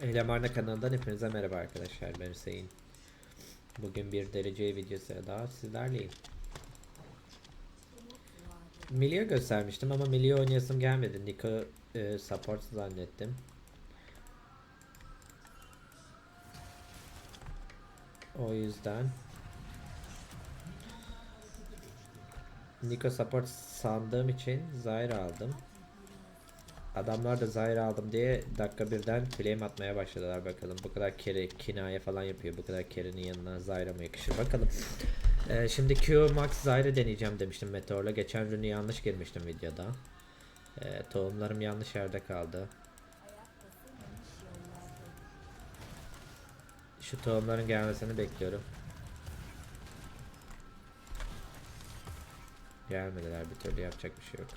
Elemarna kanalından hepinize merhaba arkadaşlar ben Hüseyin. Bugün bir derece videosu daha sizlerleyim. Milio göstermiştim ama Milio oynayasım gelmedi. Nico e, support zannettim. O yüzden Nico support sandığım için Zyra aldım. Adamlar da Zyra aldım diye dakika birden flame atmaya başladılar bakalım. Bu kadar kere kinaye falan yapıyor. Bu kadar kerenin yanına Zyra mı yakışır bakalım. Ee, şimdi Q Max Zyra deneyeceğim demiştim Meteor'la. Geçen rünü yanlış girmiştim videoda. Ee, tohumlarım yanlış yerde kaldı. Şu tohumların gelmesini bekliyorum. Gelmediler bir türlü yapacak bir şey yok.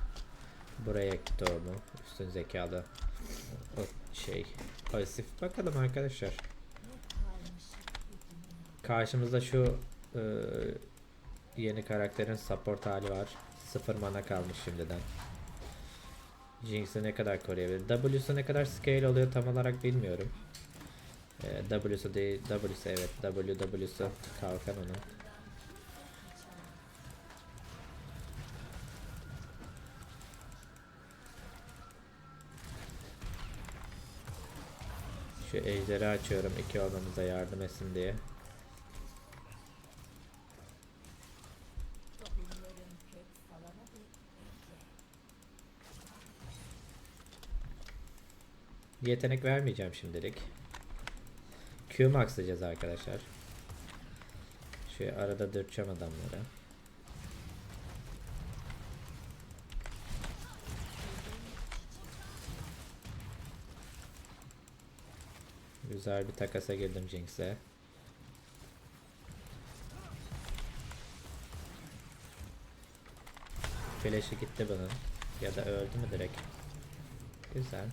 Buraya onu. Üstün zekalı. Şey. Pasif. Bakalım arkadaşlar. Karşımızda şu e, yeni karakterin support hali var. Sıfır mana kalmış şimdiden. Jinx'i ne kadar koruyabilir? W'su ne kadar scale oluyor tam olarak bilmiyorum. E, W'su değil, W'su evet. W, W'su kalkan onun. Şu ejderi açıyorum iki olmamıza yardım etsin diye. Yetenek vermeyeceğim şimdilik. Q maxlayacağız arkadaşlar. Şu arada dürteceğim adamları. Güzel bir takasa girdim Jinx'e. Flash'ı gitti bunun. Ya da öldü mü direkt? Güzel.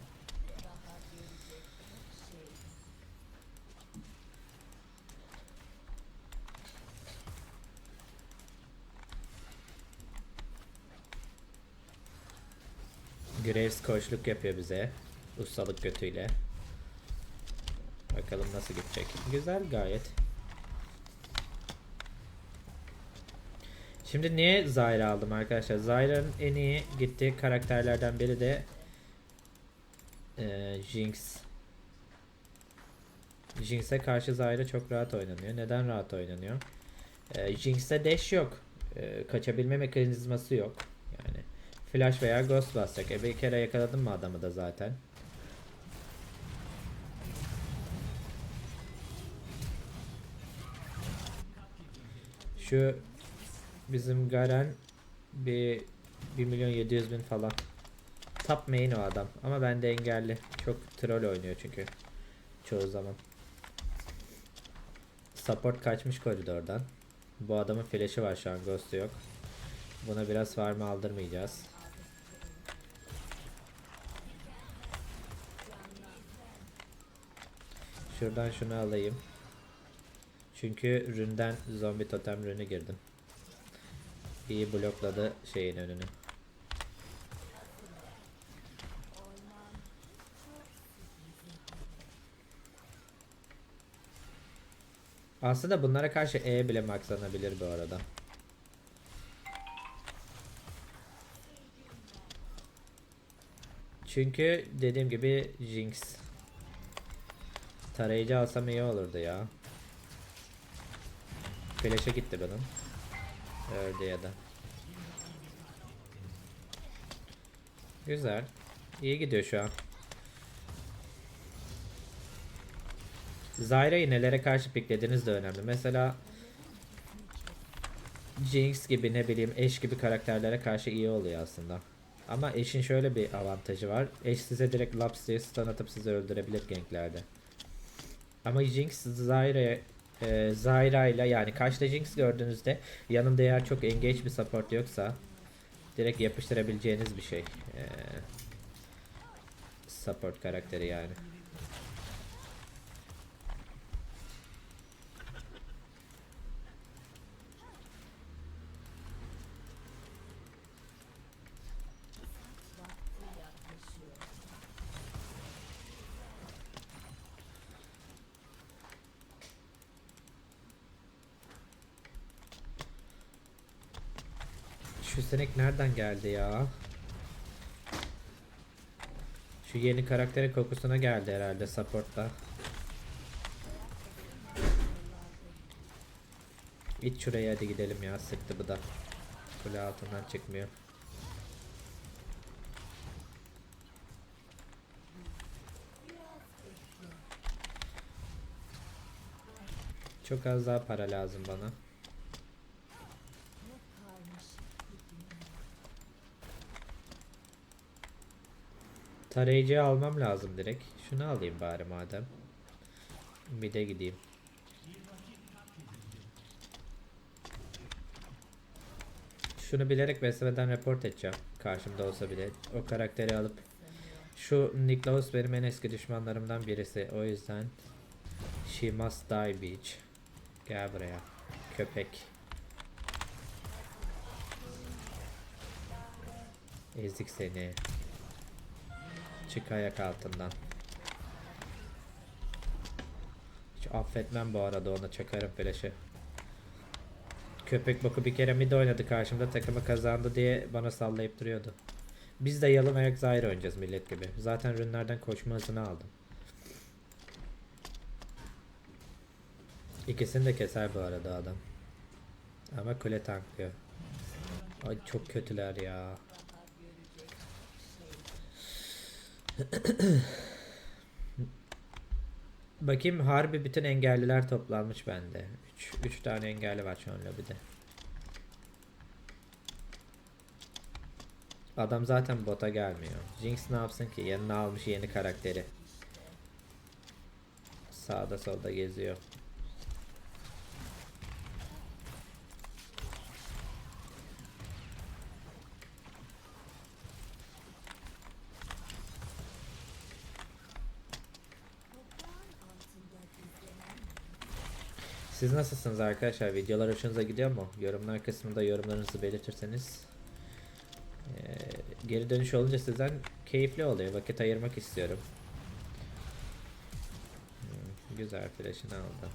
Graves koçluk yapıyor bize. Ustalık götüyle. Bakalım nasıl gidecek. Güzel gayet. Şimdi niye Zyra aldım arkadaşlar? Zyra'nın en iyi gittiği karakterlerden biri de eee Jinx. Jinx'e karşı Zyra çok rahat oynanıyor. Neden rahat oynanıyor? Eee Jinx'te dash yok. Eee, kaçabilme mekanizması yok. Yani flash veya ghost basacak. E bir kere yakaladım mı adamı da zaten. Şu bizim Garen bir 1 milyon 700 bin falan. Top main o adam. Ama bende engelli. Çok troll oynuyor çünkü. Çoğu zaman. Support kaçmış koridordan. Bu adamın flash'ı var şu an. Ghost'u yok. Buna biraz farm aldırmayacağız. Şuradan şunu alayım. Çünkü ründen zombi totem rünü girdim. İyi blokladı şeyin önünü. Aslında bunlara karşı E bile maxlanabilir bu arada. Çünkü dediğim gibi Jinx. Tarayıcı alsam iyi olurdu ya. Flash'a gitti benim. Öldü ya da. Güzel. İyi gidiyor şu an. Zyra'yı nelere karşı piklediğiniz de önemli. Mesela Jinx gibi ne bileyim Ashe gibi karakterlere karşı iyi oluyor aslında. Ama Ashe'in şöyle bir avantajı var. Ashe size direkt laps diye stun atıp sizi öldürebilir ganklerde. Ama Jinx Zyra'ya e, Zyra ile yani karşıda Jinx gördüğünüzde yanında eğer çok engage bir support yoksa direkt yapıştırabileceğiniz bir şey. E, support karakteri yani. Şu sinek nereden geldi ya? Şu yeni karakterin kokusuna geldi herhalde support'ta. Git şuraya hadi gidelim ya sıktı bu da. Kule altından çıkmıyor. Çok az daha para lazım bana. Tarayıcıyı almam lazım direkt. Şunu alayım bari madem. Mid'e gideyim. Şunu bilerek beslemeden report edeceğim. Karşımda olsa bile. O karakteri alıp. Şu Niklaus benim en eski düşmanlarımdan birisi. O yüzden She must die bitch. Gel buraya. Köpek. Ezik seni. Çık ayak altından. Hiç affetmem bu arada ona çakarım flash'ı. Köpek boku bir kere mid oynadı karşımda takımı kazandı diye bana sallayıp duruyordu. Biz de yalın ayak zahir oynayacağız millet gibi. Zaten rünlerden koşma hızını aldım. İkisini de keser bu arada adam. Ama kule tanklıyor. Ay çok kötüler ya. Bakayım harbi bütün engelliler toplanmış bende. 3 3 tane engelli var şu an lobide. Adam zaten bota gelmiyor. Jinx ne yapsın ki? Yanına almış yeni karakteri. Sağda solda geziyor. Siz nasılsınız arkadaşlar? Videolar hoşunuza gidiyor mu? Yorumlar kısmında yorumlarınızı belirtirseniz eee, geri dönüş olunca sizden keyifli oluyor. Vakit ayırmak istiyorum. Hmm, güzel flash'ını aldı.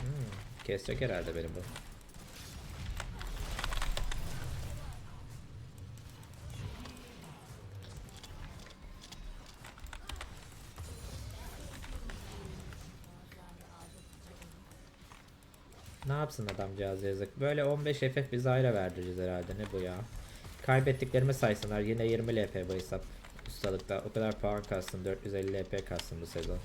Hmm, kesecek herhalde benim bu. Ne yapsın adamcağız yazık. Böyle 15 FF biz ayrı verdireceğiz herhalde. Ne bu ya? Kaybettiklerimi saysınlar. Yine 20 LP bu hesap. Ustalıkta. O kadar puan kastım. 450 LP kastım bu sezon.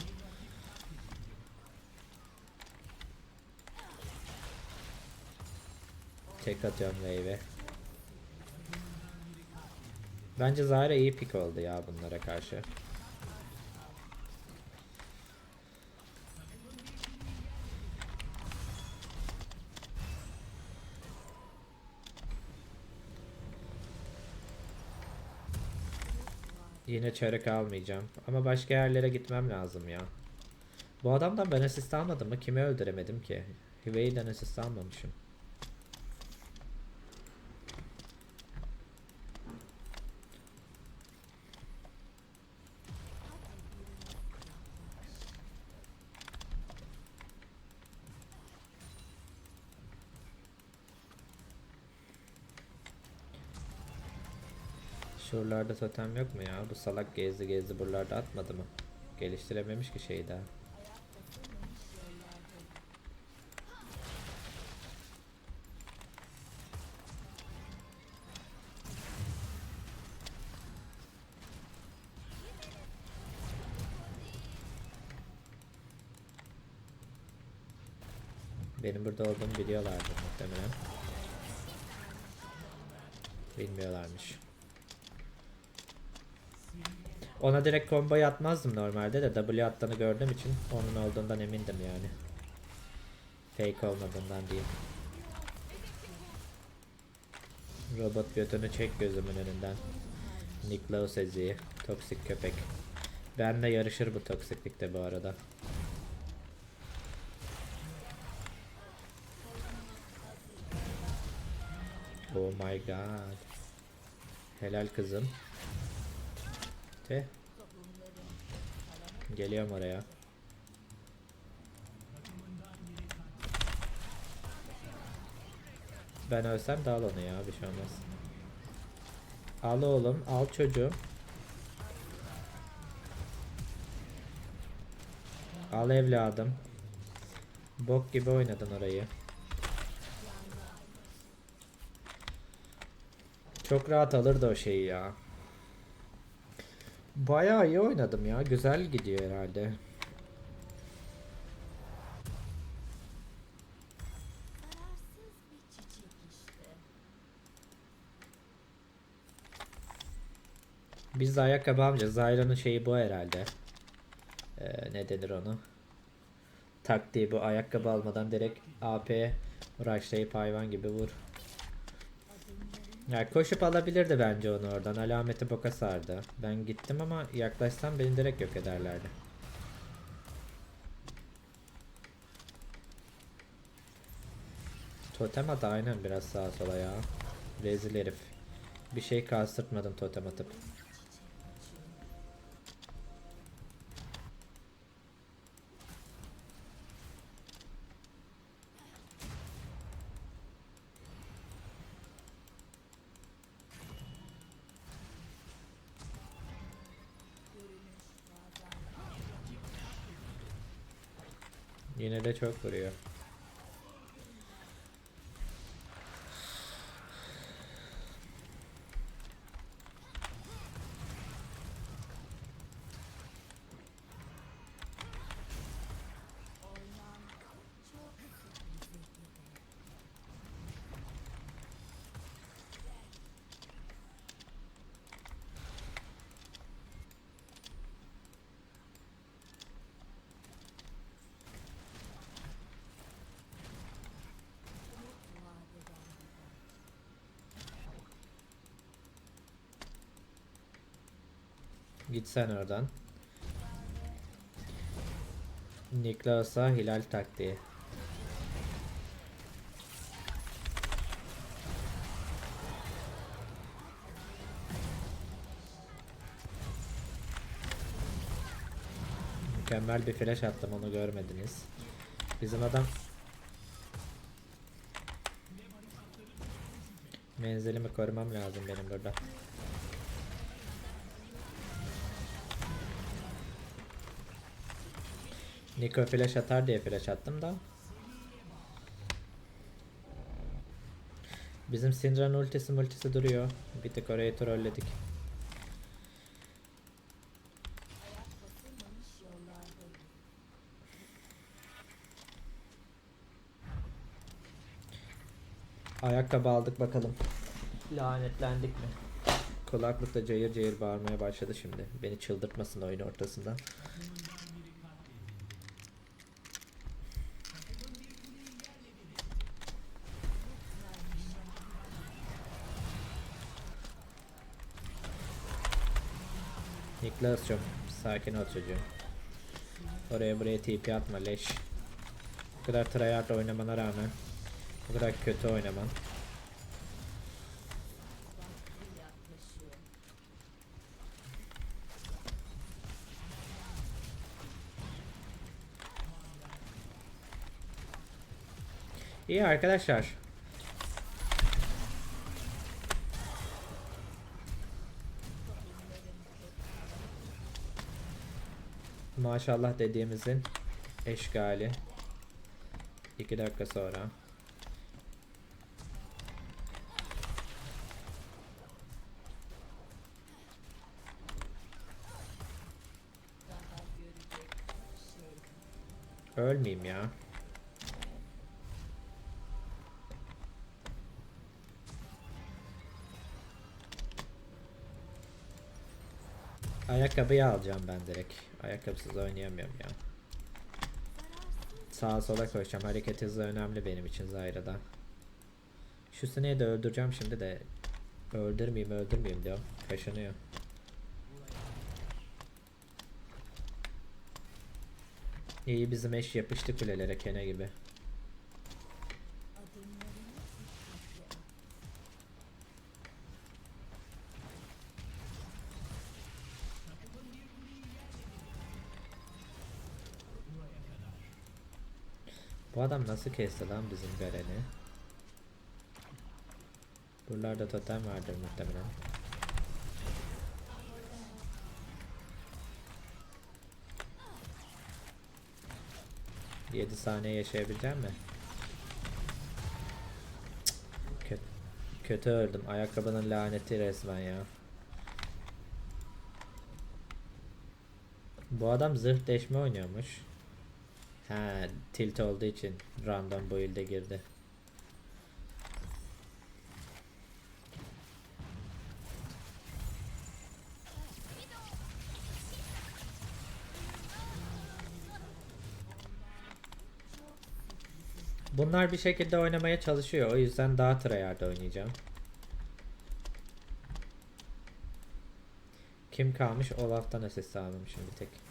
Tek atıyorum wave'e. Bence Zahra iyi pick oldu ya bunlara karşı. Yine çarık almayacağım. Ama başka yerlere gitmem lazım ya. Bu adamdan ben asist almadım mı? Kimi öldüremedim ki? Hüveyden asist almamışım. Şuralarda totem yok mu ya? Bu salak gezdi gezdi buralarda atmadı mı? Geliştirememiş ki şeyi daha. Benim burada olduğumu biliyorlardı muhtemelen. Bilmiyorlarmış. Ona direkt combo'yu atmazdım normalde de W attığını gördüğüm için onun olduğundan emindim yani. Fake olmadığından değil. Robot götünü çek gözümün önünden. Niklaus eziği. Toksik köpek. Benle yarışır bu toksiklikte bu arada. Oh my god. Helal kızım. Te. Geliyorum oraya. Ben ölsem de al onu ya bir şey olmaz. Al oğlum al çocuğum. Al evladım. Bok gibi oynadın orayı. Çok rahat alırdı o şeyi ya. Bayağı iyi oynadım ya. Güzel gidiyor herhalde. Biz de ayakkabı almayacağız. Zyra'nın şeyi bu herhalde. Ee, ne denir onu? Taktiği bu. Ayakkabı almadan direkt AP rushlayıp hayvan gibi vur. Ya koşup alabilirdi bence onu oradan. Alameti boka sardı. Ben gittim ama yaklaşsam beni direkt yok ederlerdi. Totem at aynen biraz sağa sola ya. Rezil herif. Bir şey kastırtmadın totem atıp. Çok vuruyor. Git sen oradan. Niklas'a hilal taktiği. Mükemmel bir flash attım onu görmediniz. Bizim adam Menzilimi korumam lazım benim burada. Niko flash atar diye flash attım da. Bizim Syndra'nın ultisi multisi duruyor. Bir tık orayı trolledik. Ayakkabı aldık bakalım. Lanetlendik mi? Kulaklıkta cayır cayır bağırmaya başladı şimdi. Beni çıldırtmasın oyun ortasında. Niklas'cığım sakin ol çocuğum. Oraya buraya TP atma leş. Bu kadar tryhard oynamana rağmen bu kadar kötü oynaman. İyi arkadaşlar. Maşallah dediğimizin eşgali. 2 dakika sonra. Ölmeyeyim ya. Ayakkabıyı alacağım ben direkt. Ayakkabısız oynayamıyorum ya. Sağa sola koşacağım. Hareket hızı önemli benim için Zyra'da. Şu sineği de öldüreceğim şimdi de. Öldürmeyeyim öldürmeyeyim diyor. Kaşınıyor. İyi bizim eş yapıştı kulelere kene gibi. Bu adam nasıl kesti lan bizim Garen'i? Buralarda totem vardır muhtemelen. Yedi saniye yaşayabilecek mi? Kötü, kötü öldüm. Ayakkabının laneti resmen ya. Bu adam zırh deşme oynuyormuş. Ha, tilt olduğu için random build'e girdi. Bunlar bir şekilde oynamaya çalışıyor. O yüzden daha tryhard oynayacağım. Kim kalmış? Olaf'tan asist almamışım bir tek.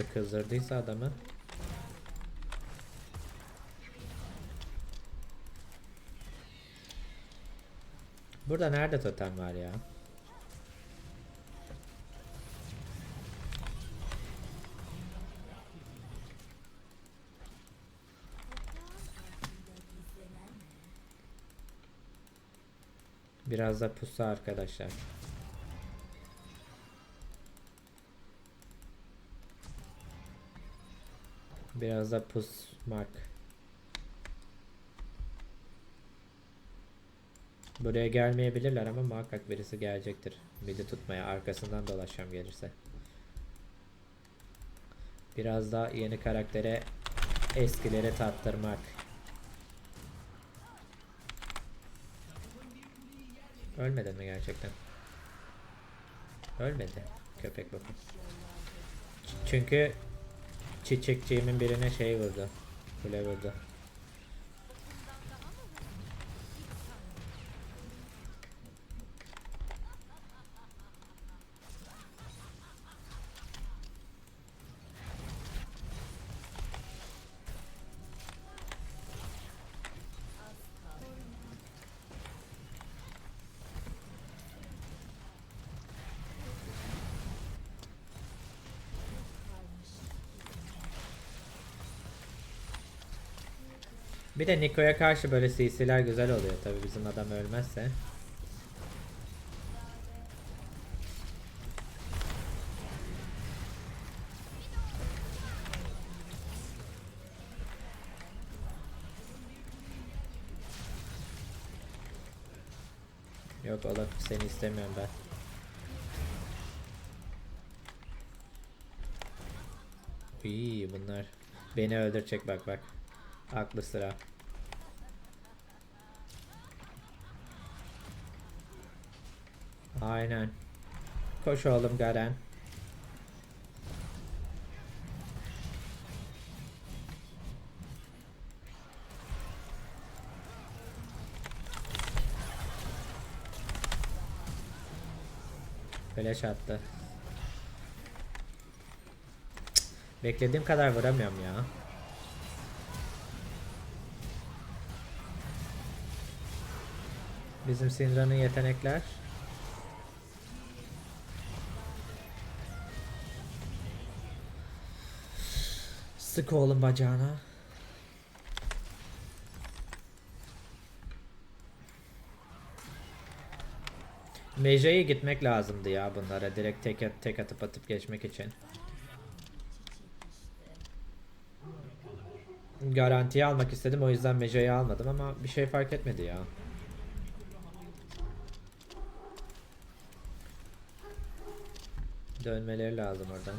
Nasıl kızdırdıysa adamı. Burada nerede totem var ya? Biraz da pusu arkadaşlar. Biraz da pusmak. Buraya gelmeyebilirler ama muhakkak birisi gelecektir. Midi tutmaya arkasından dolaşacağım gelirse. Biraz daha yeni karaktere eskileri tattırmak. Ölmedin mi gerçekten? Ölmedi. Köpek bakın. Çünkü çiçekçiğimin birine şey vurdu. Kule vurdu. Bir de Niko'ya karşı böyle CC'ler güzel oluyor tabi bizim adam ölmezse. Yok Olaf seni istemiyorum ben. İyi bunlar beni öldürecek bak bak. Aklı sıra. Aynen. Koş oğlum Garen. Flash attı. Beklediğim kadar vuramıyorum ya. Bizim Syndra'nın yetenekler. Sık oğlum bacağına. Meja'ya gitmek lazımdı ya bunlara direkt tek, at- tek atıp atıp geçmek için. Garantiye almak istedim o yüzden Meja'yı almadım ama bir şey fark etmedi ya. Dönmeleri lazım oradan.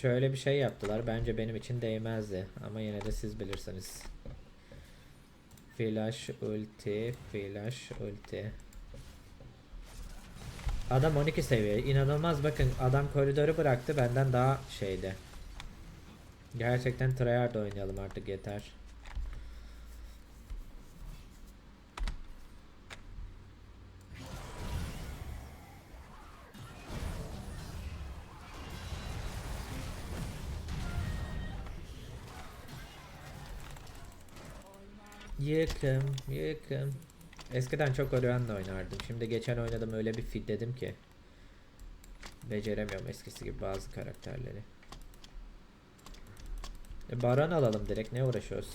Şöyle bir şey yaptılar. Bence benim için değmezdi. Ama yine de siz bilirsiniz. Flash ulti, flash ulti. Adam 12 seviye. İnanılmaz bakın adam koridoru bıraktı benden daha şeydi. Gerçekten tryhard oynayalım artık yeter. Yıkım, yıkım. Eskiden çok Orion'la oynardım. Şimdi geçen oynadım öyle bir fitledim ki. Beceremiyorum eskisi gibi bazı karakterleri. E, Baran alalım direkt ne uğraşıyoruz?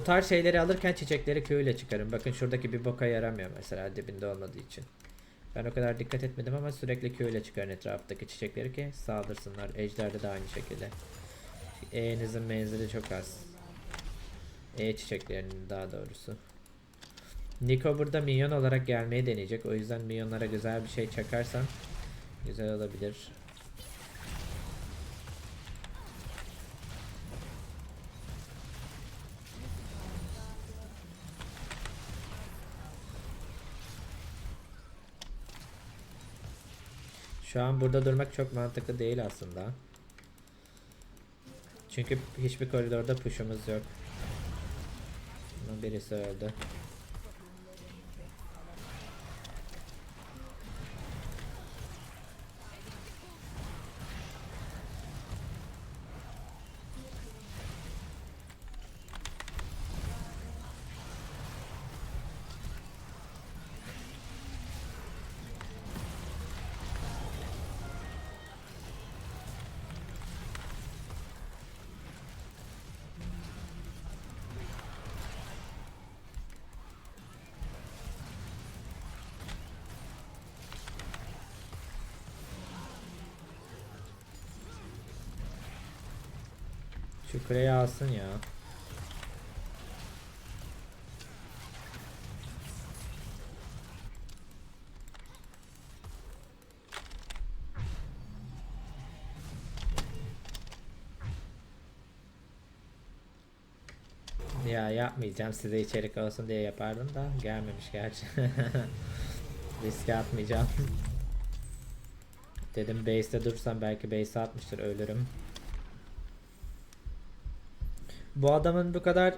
Bu tarz şeyleri alırken çiçekleri ile çıkarın. Bakın şuradaki bir boka yaramıyor mesela dibinde olmadığı için. Ben o kadar dikkat etmedim ama sürekli ile çıkarın etraftaki çiçekleri ki saldırsınlar. Ejder'de de aynı şekilde. E'nizin menzili çok az. E çiçeklerinin daha doğrusu. Niko burada minyon olarak gelmeyi deneyecek. O yüzden minyonlara güzel bir şey çakarsan güzel olabilir. Şu an burada durmak çok mantıklı değil aslında. Çünkü hiçbir koridorda push'umuz yok. Birisi öldü. Şu kuleyi alsın ya. Ya yapmayacağım size içerik olsun diye yapardım da gelmemiş gerçi. Riske atmayacağım. Dedim base'te dursam belki base atmıştır ölürüm. Bu adamın bu kadar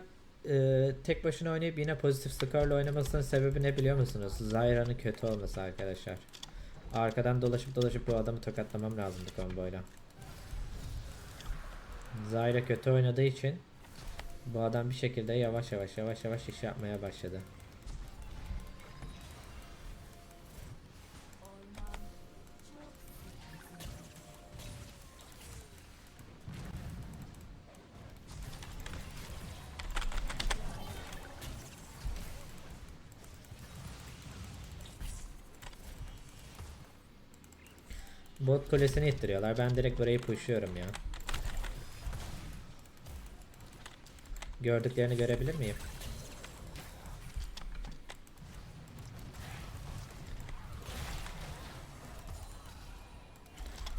e, tek başına oynayıp yine pozitif skorla oynamasının sebebi ne biliyor musunuz? Zyra'nın kötü olması arkadaşlar. Arkadan dolaşıp dolaşıp bu adamı tokatlamam lazımdı komboyla. Zyra kötü oynadığı için bu adam bir şekilde yavaş yavaş yavaş yavaş iş yapmaya başladı. Bot kulesini ittiriyorlar. Ben direkt burayı pushluyorum ya. Gördüklerini görebilir miyim?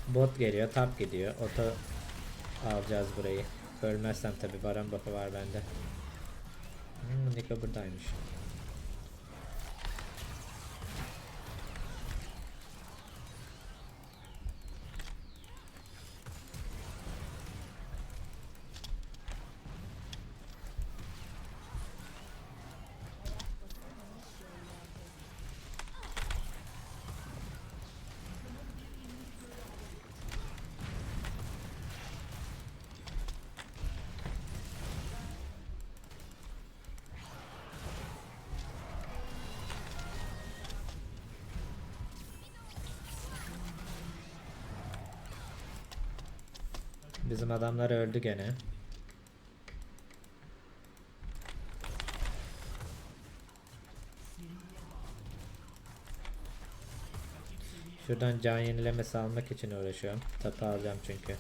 Bot geliyor, tap gidiyor. Oto alacağız burayı. Ölmezsem tabi Baran buff'ı var bende. Hmm, Niko buradaymış. adamlar öldü gene. Şuradan can yenilemesi almak için uğraşıyorum. Tapa alacağım çünkü.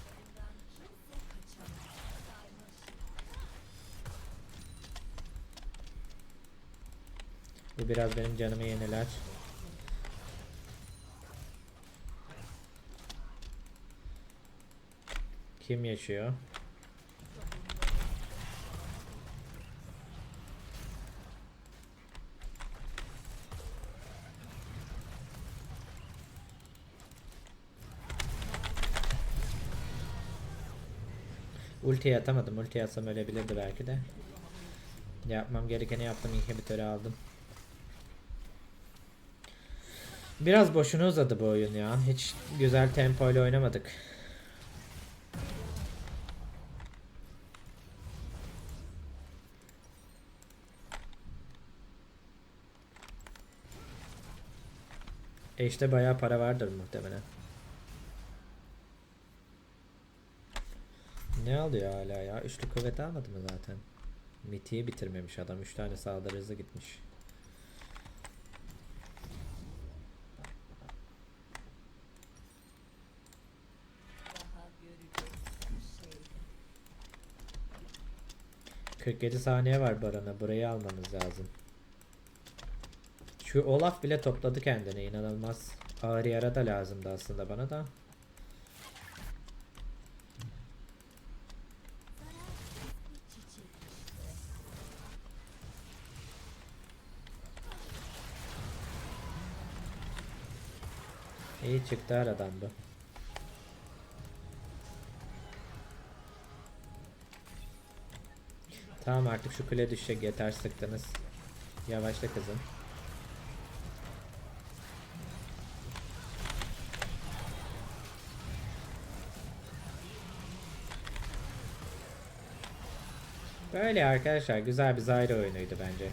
Bu biraz benim canımı yeniler. Kim yaşıyor? Ultiyi atamadım. Ulti atsam ölebilirdi belki de. Yapmam gerekeni yaptım. İnhibitörü aldım. Biraz boşuna uzadı bu oyun ya. Hiç güzel tempo ile oynamadık. E işte bayağı para vardır muhtemelen. Ne alıyor hala ya? Üçlü kuvvet almadı mı zaten? Miti'yi bitirmemiş adam. Üç tane saldırı hızı gitmiş. Şey. 47 saniye var Baran'a. Burayı almamız lazım. Şu Olaf bile topladı kendini. inanılmaz. Ağır yara da lazımdı aslında bana da. İyi çıktı aradan bu. Tamam artık şu kule düşecek yeter sıktınız. Yavaşla kızım. Böyle arkadaşlar güzel bir Zyra oyunuydu bence.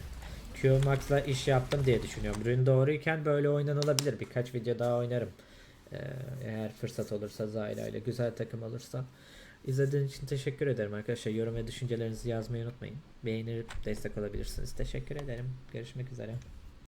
Q-Max'la iş yaptım diye düşünüyorum. Rune doğruyken böyle oynanılabilir. Birkaç video daha oynarım. Ee, eğer fırsat olursa Zyra ile güzel takım olursa. İzlediğiniz için teşekkür ederim arkadaşlar. Yorum ve düşüncelerinizi yazmayı unutmayın. Beğenip destek olabilirsiniz. Teşekkür ederim. Görüşmek üzere.